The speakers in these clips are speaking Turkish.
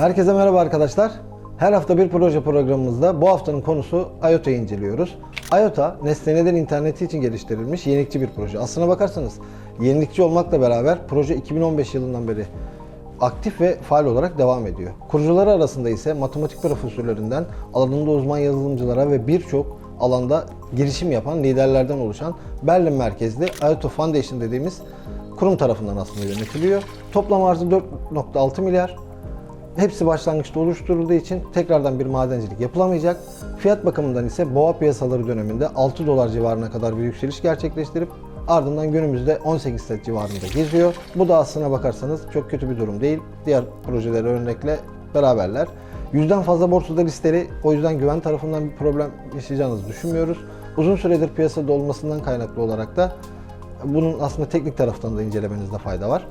Herkese merhaba arkadaşlar. Her hafta bir proje programımızda bu haftanın konusu IOTA'yı inceliyoruz. IOTA, nesnelerin interneti için geliştirilmiş yenilikçi bir proje. Aslına bakarsanız yenilikçi olmakla beraber proje 2015 yılından beri aktif ve faal olarak devam ediyor. Kurucuları arasında ise matematik profesörlerinden alanında uzman yazılımcılara ve birçok alanda girişim yapan liderlerden oluşan Berlin merkezli IOTA Foundation dediğimiz kurum tarafından aslında yönetiliyor. Toplam arzı 4.6 milyar. Hepsi başlangıçta oluşturulduğu için tekrardan bir madencilik yapılamayacak. Fiyat bakımından ise boğa piyasaları döneminde 6 dolar civarına kadar bir yükseliş gerçekleştirip ardından günümüzde 18 set civarında geziyor. Bu da aslına bakarsanız çok kötü bir durum değil. Diğer projeleri örnekle beraberler. Yüzden fazla borsada listeli o yüzden güven tarafından bir problem yaşayacağınızı düşünmüyoruz. Uzun süredir piyasada olmasından kaynaklı olarak da bunun aslında teknik taraftan da incelemenizde fayda var.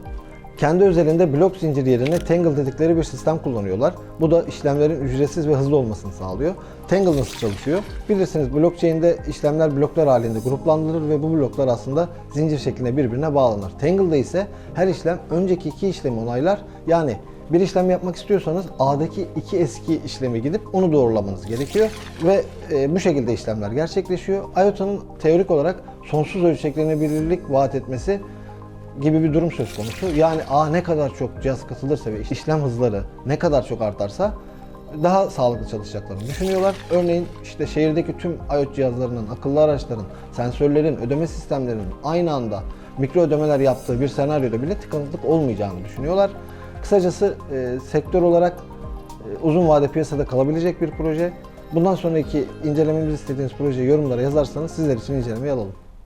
Kendi özelinde blok zinciri yerine Tangle dedikleri bir sistem kullanıyorlar. Bu da işlemlerin ücretsiz ve hızlı olmasını sağlıyor. Tangle nasıl çalışıyor? Bilirsiniz blockchain'de işlemler bloklar halinde gruplandırılır ve bu bloklar aslında zincir şeklinde birbirine bağlanır. Tangle'da ise her işlem önceki iki işlemi onaylar. Yani bir işlem yapmak istiyorsanız A'daki iki eski işlemi gidip onu doğrulamanız gerekiyor ve e, bu şekilde işlemler gerçekleşiyor. IOTA'nın teorik olarak sonsuz ölçeklenebilirlik vaat etmesi gibi bir durum söz konusu. Yani A ne kadar çok cihaz katılırsa ve işlem hızları ne kadar çok artarsa daha sağlıklı çalışacaklarını düşünüyorlar. Örneğin işte şehirdeki tüm IoT cihazlarının, akıllı araçların, sensörlerin, ödeme sistemlerinin aynı anda mikro ödemeler yaptığı bir senaryoda bile tıkanıklık olmayacağını düşünüyorlar. Kısacası e, sektör olarak e, uzun vade piyasada kalabilecek bir proje. Bundan sonraki incelememizi istediğiniz projeyi yorumlara yazarsanız sizler için incelemeye alalım.